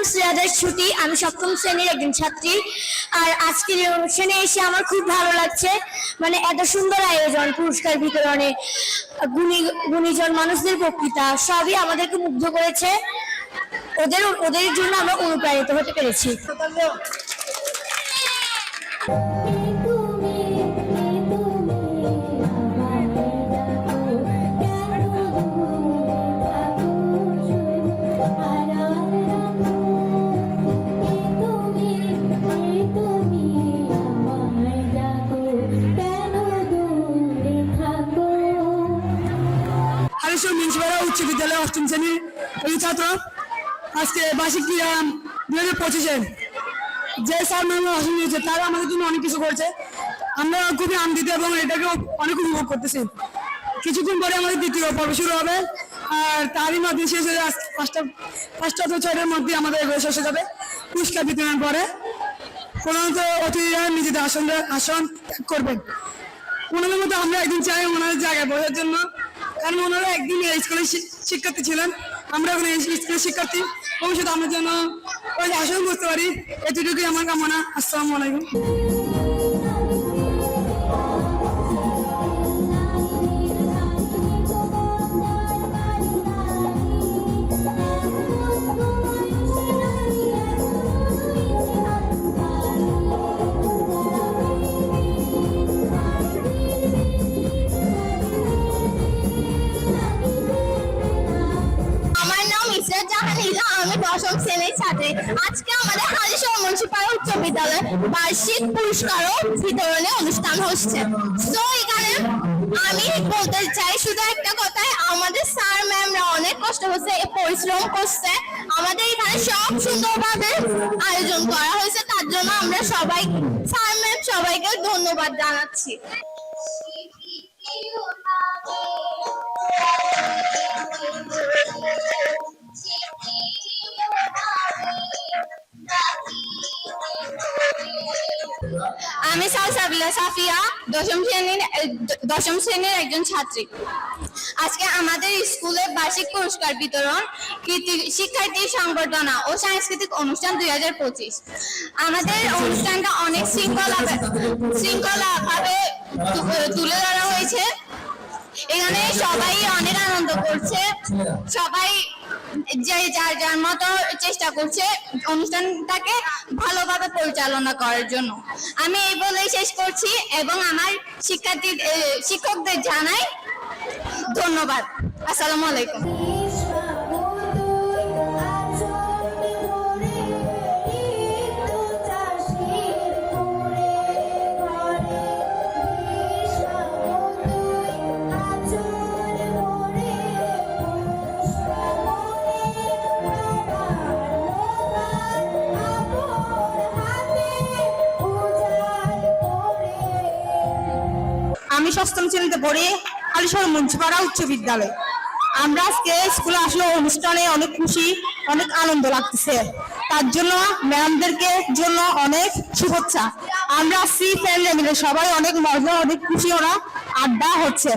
নাম সিরাজের ছুটি, আমি সপ্তম শ্রেণির একজন ছাত্রী। আর আজকের এই অনুষ্ঠানে এসে আমার খুব ভালো লাগছে। মানে এত সুন্দর আয়োজন, পুরস্কার বিতরণে, গুণী, গুণীজন মানুষদের বক্তৃতা, সবই আমাদেরকে মুগ্ধ করেছে। ওদের ওদের জন্য আমরা অনুপ্রাণিত হতে পেরেছি। হারেশ্বর মিউনিসিপাল উচ্চ বিদ্যালয় অষ্টম শ্রেণির এই ছাত্র আজকে বার্ষিক ক্রীড়া দুই হাজার পঁচিশে যে স্যার ম্যাম আসন নিয়েছে, তারা আমাদের জন্য অনেক কিছু করছে। আমরা খুবই আনন্দিত এবং এটাকে অনেক উপভোগ করতেছি। কিছুক্ষণ পরে আমাদের দ্বিতীয় পর্ব শুরু হবে। আর তারই মধ্যে শেষ হয়ে পাঁচটা পাঁচটা তো ছয়টার মধ্যে আমাদের এগুলো শেষ হয়ে যাবে। পুরস্কার বিতরণ পরে প্রধানত অতিথিরা নিজেদের আসন আসন করবেন। ওনাদের মতো আমরা একদিন চাই ওনাদের জায়গায় বসার জন্য। কারণ ওনারা একদিন এই স্কুলের শিক্ষার্থী ছিলেন। আমরা ওখানে স্কুলের শিক্ষার্থী। ভবিষ্যতে আমরা যেন ওই আসন বুঝতে পারি। এতটুকুই আমার কামনা। আসসালামু আলাইকুম। আমি দশম শ্রেণির ছাত্রী। আজকে আমাদের হালিশহর মুন্সিপাল উচ্চ বিদ্যালয়ে বার্ষিক পুরস্কার ও বিতরণী অনুষ্ঠান হচ্ছে। তো এখানে আমি বলতে চাই শুধু একটা কথাই, আমাদের স্যার, ম্যামরা অনেক কষ্ট করছে পরিশ্রম করছে। আমাদের এখানে সব সুন্দরভাবে আয়োজন করা হয়েছে, তার জন্য আমরা সবাই, স্যার, ম্যাম সবাইকে ধন্যবাদ জানাচ্ছি। আমি সাফিয়া, দশম শ্রেণির দশম শ্রেণির একজন ছাত্রী। আজকে আমাদের স্কুলে বার্ষিক পুরস্কার বিতরণ কৃতি শিক্ষার্থী সংবর্ধনা ও সাংস্কৃতিক অনুষ্ঠান দুই হাজার পঁচিশ। আমাদের অনুষ্ঠানটা অনেক শৃঙ্খলা শৃঙ্খলা ভাবে তুলে ধরা হয়েছে। এখানে সবাই অনেক আনন্দ করছে। সবাই যে যার যার মতো চেষ্টা করছে অনুষ্ঠানটাকে ভালোভাবে পরিচালনা করার জন্য। আমি এই বলেই শেষ করছি এবং আমার শিক্ষার্থী শিক্ষকদের জানাই ধন্যবাদ। আসসালামু আলাইকুম। আমি ষষ্ঠম শ্রেণীতে পড়ি আলিশহর মুন্সিপাড়া উচ্চ বিদ্যালয়। আমরা আজকে স্কুলে আসলে অনুষ্ঠানে অনেক খুশি, অনেক আনন্দ লাগতেছে। তার জন্য ম্যামদেরকে জন্য অনেক শুভেচ্ছা। আমরা আসছি ফ্রেন্ডরা মিলে সবাই অনেক মজা, অনেক খুশি ওরা। আড্ডা হচ্ছে।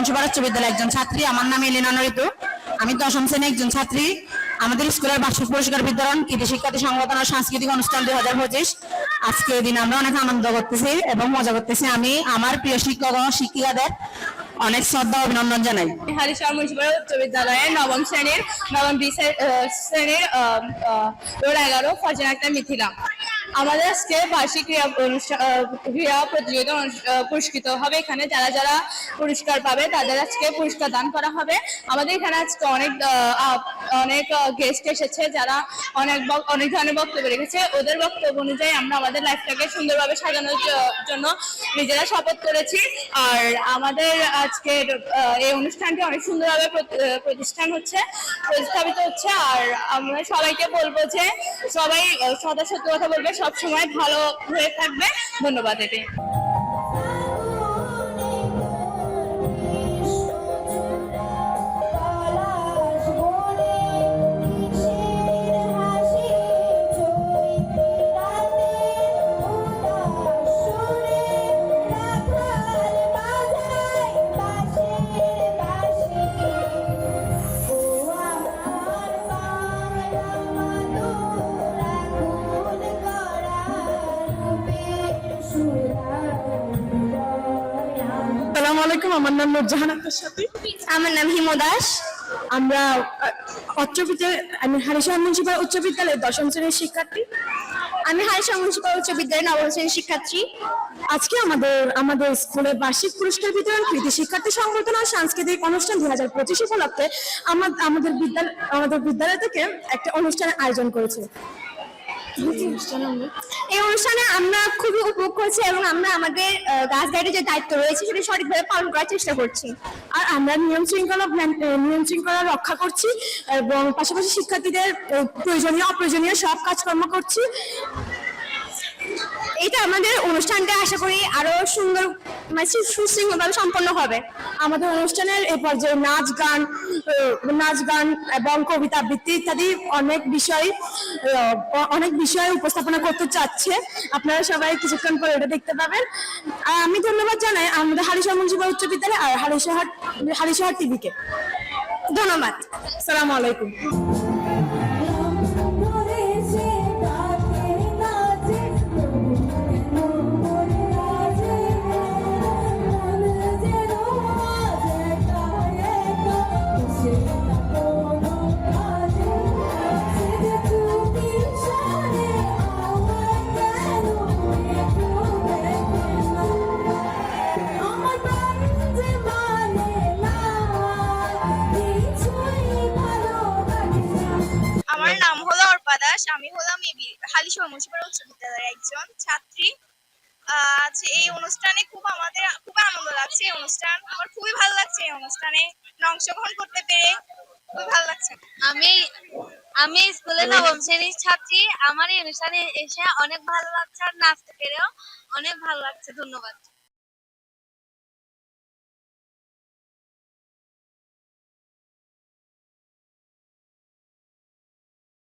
মুন্সিপাড়া উচ্চ বিদ্যালয়ের একজন ছাত্রী, আমার নাম এলিনা ঋতু আমি দশম শ্রেণির একজন ছাত্রী। আমাদের স্কুলের বার্ষিক পুরস্কার বিতরণ, কৃতি শিক্ষার্থী সংগঠন ও সাংস্কৃতিক অনুষ্ঠান দুই হাজার পঁচিশ। আজকে এই দিন আমরা অনেক আনন্দ করতেছি এবং মজা করতেছি। আমি, আমার প্রিয় শিক্ষক ও শিক্ষিকাদের অনেক শ্রদ্ধা অভিনন্দন জানাই। হালিশহর মুন্সিপাল উচ্চ বিদ্যালয়ের নবম শ্রেণির নবম শ্রেণির রোড এগারো ফরজেন একটা মিথিলা। আমাদের আজকে বার্ষিক ক্রীড়া ক্রীড়া প্রতিযোগিতা পুরস্কৃত হবে এখানে। যারা যারা পুরস্কার পাবে তাদের আজকে পুরস্কার দান করা হবে। আমাদের এখানে আজকে অনেক অনেক গেস্ট এসেছে যারা অনেক অনেক ধরনের বক্তব্য রেখেছে। ওদের বক্তব্য অনুযায়ী আমরা আমাদের লাইফটাকে সুন্দরভাবে সাজানোর জন্য নিজেরা শপথ করেছি। আর আমাদের আজকে এই অনুষ্ঠানটি অনেক সুন্দরভাবে প্রতি- প্রতিষ্ঠান হচ্ছে, প্রতিস্থাপিত হচ্ছে। আর আমরা সবাইকে বলব যে সবাই সদা সত্য কথা বলবে। সবসময় ভালো হয়ে থাকবে। ধন্যবাদ এটি আলাইকুম আমার নাম নুরজাহান আক্তার সাথী। আমার নাম হিমু দাস। আমরা উচ্চ বিদ্যালয় আমি হারিশাহ মুন্সিপাল উচ্চ বিদ্যালয়ের দশম শ্রেণির শিক্ষার্থী। আমি হারিশা মুন্সিপাল উচ্চ বিদ্যালয়ের নবম শ্রেণির শিক্ষার্থী। আজকে আমাদের আমাদের স্কুলের বার্ষিক পুরস্কার বিতরণ কৃতি শিক্ষার্থী সংবর্ধনা সাংস্কৃতিক অনুষ্ঠান দুই হাজার পঁচিশ উপলক্ষে আমাদের বিদ্যালয় আমাদের বিদ্যালয় থেকে একটা অনুষ্ঠানের আয়োজন করেছে। এই অনুষ্ঠানে আমরা খুবই উপভোগ করছি এবং আমরা আমাদের গাছ গাইডের যে দায়িত্ব রয়েছে সেটা সঠিকভাবে পালন করার চেষ্টা করছি। আর আমরা নিয়ম শৃঙ্খলা নিয়ম শৃঙ্খলা রক্ষা করছি এবং পাশাপাশি শিক্ষার্থীদের প্রয়োজনীয়, অপ্রয়োজনীয় সব কাজকর্ম করছি। এটা আমাদের অনুষ্ঠানটা আশা করি আরও সুন্দর মানে সুশৃঙ্খলভাবে সম্পন্ন হবে। আমাদের অনুষ্ঠানের এই পর্যায়ে নাচ গান নাচ গান এবং কবিতা আবৃত্তি ইত্যাদি অনেক বিষয় অনেক বিষয় উপস্থাপনা করতে চাচ্ছে। আপনারা সবাই কিছুক্ষণ পরে এটা দেখতে পাবেন। আর আমি ধন্যবাদ জানাই আমাদের হালিশহর মুন্সিপাল উচ্চ বিদ্যালয় আর হালিশহর হালিশহর টিভিকে। ধন্যবাদ। আসসালামু আলাইকুম। নাম হলো অর্পা দাস আমি হলাম এবি হালিশহর মুন্সিপাল উচ্চ বিদ্যালয়ের একজন ছাত্রী। আজ এই অনুষ্ঠানে খুব আমাদের খুব আনন্দ লাগছে এই অনুষ্ঠান। আমার খুবই ভালো লাগছে এই অনুষ্ঠানে অংশগ্রহণ করতে পেরে। খুবই ভালো লাগছে। আমি আমি স্কুলে নবম শ্রেণির ছাত্রী। আমার এই অনুষ্ঠানে এসে অনেক ভালো লাগছে আর নাচতে পেরেও অনেক ভালো লাগছে। ধন্যবাদ।